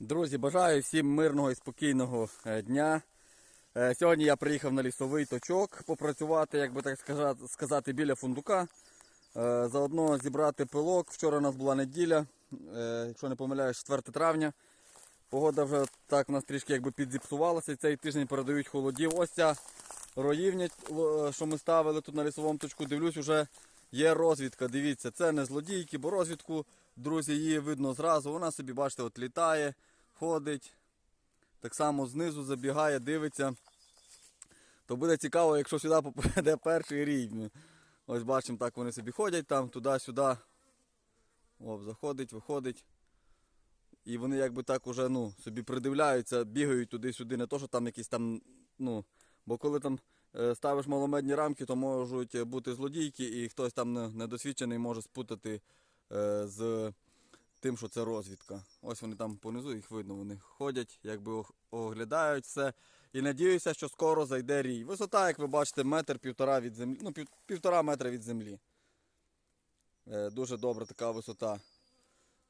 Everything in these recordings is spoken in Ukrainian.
Друзі, бажаю всім мирного і спокійного е, дня. Е, Сьогодні я приїхав на лісовий точок попрацювати, як би так сказати, біля фундука. Е, Заодно зібрати пилок. Вчора у нас була неділя, якщо не помиляюсь, 4 травня. Погода вже так у нас трішки якби підзіпсувалася. Цей тиждень передають холодів. Ось ця роївня, що ми ставили тут на лісовому точку. Дивлюсь, вже є розвідка. Дивіться, це не злодійки, бо розвідку, друзі, її видно зразу. Вона собі, бачите, от літає, ходить. Так само знизу забігає, дивиться. То буде цікаво, якщо сюди попаде перший рій. Ось бачимо, так вони собі ходять там, туди-сюди. О, заходить, виходить. І вони якби так уже ну, собі придивляються, бігають туди-сюди, не то, що там якісь там, ну, бо коли там ставиш маломедні рамки, то можуть бути злодійки, і хтось там недосвідчений може спутати е, з тим, що це розвідка. Ось вони там понизу, їх видно, вони ходять, якби оглядають все. І надіюся, що скоро зайде рій. Висота, як ви бачите, метр півтора від землі, ну, півтора метра від землі. Е, дуже добра така висота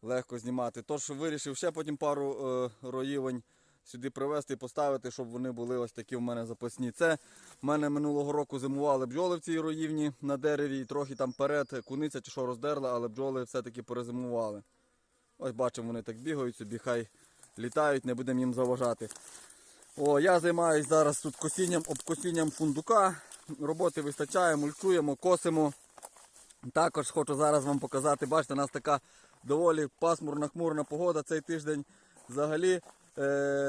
легко знімати. Тож вирішив ще потім пару е, роївень сюди привезти і поставити, щоб вони були ось такі в мене запасні. Це в мене минулого року зимували бджоли в цій роївні на дереві і трохи там перед куниця чи що роздерла, але бджоли все-таки перезимували. Ось бачимо, вони так бігають собі, хай літають, не будемо їм заважати. О, я займаюся зараз тут косінням, обкосінням фундука. Роботи вистачає, мульчуємо, косимо. Також хочу зараз вам показати, бачите, у нас така доволі пасмурна, хмурна погода цей тиждень. Взагалі,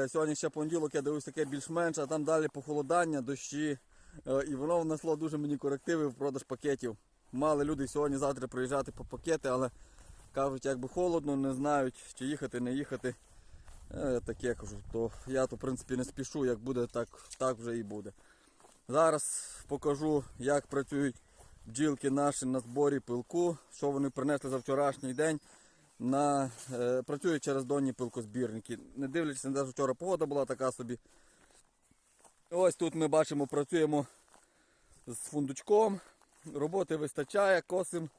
сьогодні ще понеділок, я дивився таке більш-менш, а там далі похолодання, дощі. Е, і воно внесло дуже мені корективи в продаж пакетів. Мали люди сьогодні-завтра приїжджати по пакети, але кажуть, якби холодно, не знають, чи їхати, не їхати. Е, таке кажу, то я то в принципі не спішу, як буде, так, так вже і буде. Зараз покажу, як працюють бджілки наші на зборі пилку, що вони принесли за вчорашній день. На, е, працюють через донні пилкозбірники. Не дивлячись на те, що вчора погода була така собі. Ось тут ми бачимо, працюємо з фундучком. Роботи вистачає, косим,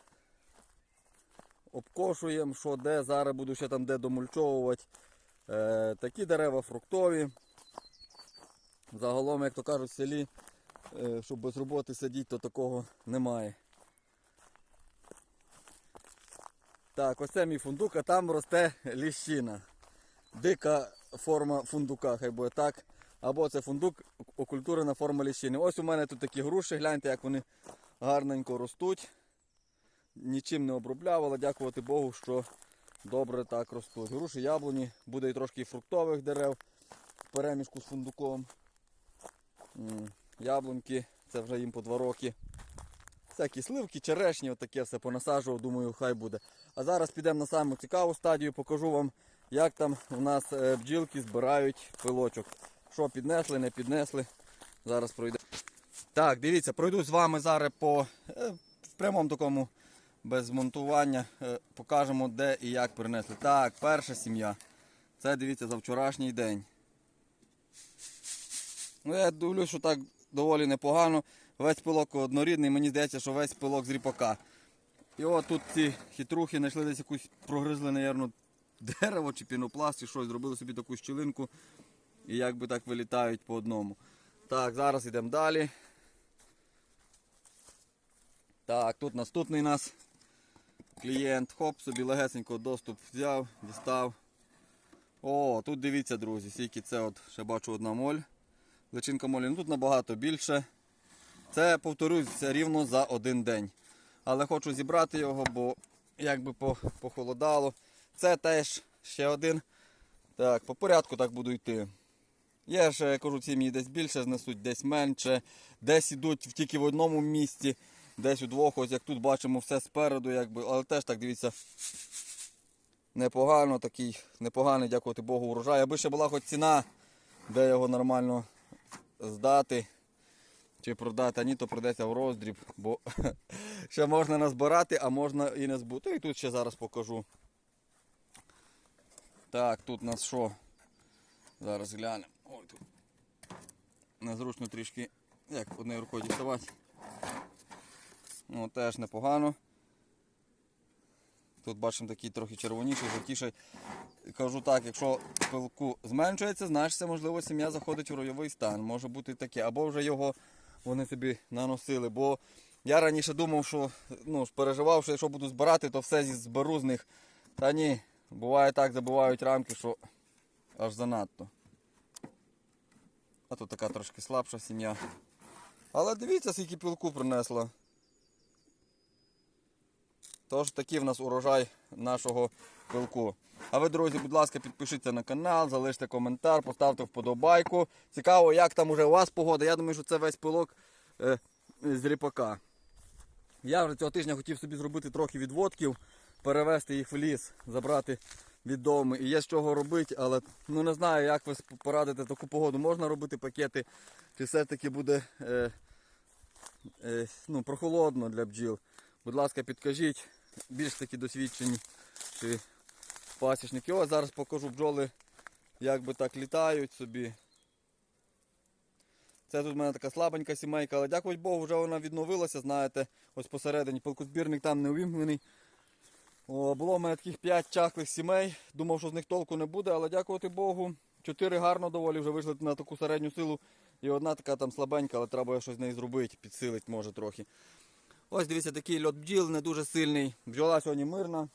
обкошуємо, що де. Зараз буду ще там де домульчовувати. Е, такі дерева фруктові. Загалом, як то кажуть, в селі, е, щоб без роботи сидіти, то такого немає. Так, ось це мій фундук, а там росте ліщина. Дика форма фундука, хай буде так. Або це фундук, окультурена форма ліщини. Ось у мене тут такі груші, гляньте, як вони гарненько ростуть. Нічим не обробляв, але дякувати Богу, що добре так ростуть. Груші, яблуні, буде і трошки фруктових дерев в перемішку з фундуком. Яблуньки, це вже їм по два роки. Всякі сливки, черешні, отаке все понасаджував, думаю, хай буде. А зараз підемо на саму цікаву стадію, покажу вам, як там у нас е, бджілки збирають пилочок. Що піднесли, не піднесли. Зараз пройдемо. Так, дивіться, пройду з вами зараз по е, в прямому такому без монтування. е, покажемо, де і як принесли. Так, перша сім'я. Це дивіться за вчорашній день. Ну, я дивлюсь, що так доволі непогано. Весь пилок однорідний, мені здається, що весь пилок з ріпака. І от тут ці хитрухи знайшли десь якусь прогризли, напевно, дерево чи пінопласт, чи щось, зробили собі таку щілинку і якби так вилітають по одному. Так, зараз йдемо далі. Так, тут наступний нас клієнт. Хоп, собі легесенько доступ взяв, дістав. О, тут дивіться, друзі, скільки це от, ще бачу одна моль. Личинка молі, ну тут набагато більше. Це, повторюсь, рівно за один день. Але хочу зібрати його, бо якби похолодало. Це теж ще один. Так, по порядку так буду йти. Є ж, я кажу, сім'ї десь більше знесуть, десь менше, десь ідуть тільки в одному місці, десь у двох, ось як тут бачимо все спереду, якби, але теж так дивіться. Непогано такий, непоганий, дякувати Богу, урожай. Аби ще була хоч ціна, де його нормально здати чи продати, а ні, то придеться в роздріб, бо ще можна назбирати, а можна і не збути. І тут ще зараз покажу. Так, тут у нас що? Зараз глянемо. Ой, тут незручно трішки, як однією рукою діставати. Ну, теж непогано. Тут бачимо такий трохи червоніший, жовтіший. кажу так, якщо пилку зменшується, значить, можливо, сім'я заходить у ройовий стан. Може бути таке. Або вже його вони собі наносили. Бо я раніше думав, що ну, переживав, що якщо буду збирати, то все зберу з них. Та ні, буває так, забувають рамки, що аж занадто. А тут така трошки слабша сім'я. Але дивіться, скільки пілку принесла. Тож такий в нас урожай нашого пилку. А ви, друзі, будь ласка, підпишіться на канал, залиште коментар, поставте вподобайку. Цікаво, як там уже у вас погода. Я думаю, що це весь пилок е, з ріпака. Я вже цього тижня хотів собі зробити трохи відводків, перевезти їх в ліс, забрати від дому. І є з чого робити, але ну не знаю, як ви порадите таку погоду. Можна робити пакети, чи все-таки буде е, е, ну, прохолодно для бджіл. Будь ласка, підкажіть, більш такі досвідчені пасічники. Ось зараз покажу бджоли, як би так літають собі. Це тут в мене така слабенька сімейка, але дякувати Богу, вже вона відновилася, знаєте, ось посередині пилкозбірник там не увімкнений. О, було в мене таких 5 чахлих сімей. Думав, що з них толку не буде, але дякувати Богу. Чотири гарно доволі вже вийшли на таку середню силу. І одна така там слабенька, але треба щось з нею зробити, підсилить може трохи. Ось дивіться, такий льот бджіл не дуже сильний. Бджола сьогодні мирна.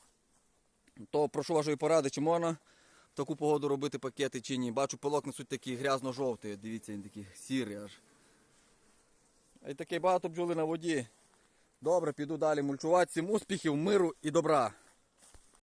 То прошу вашої поради, чи можна в таку погоду робити пакети чи ні. Бачу, пилок несуть такий грязно-жовтий. Дивіться, він такий сірий аж. І такий багато бджоли на воді. Добре, піду далі мульчувати. Всім успіхів, миру і добра.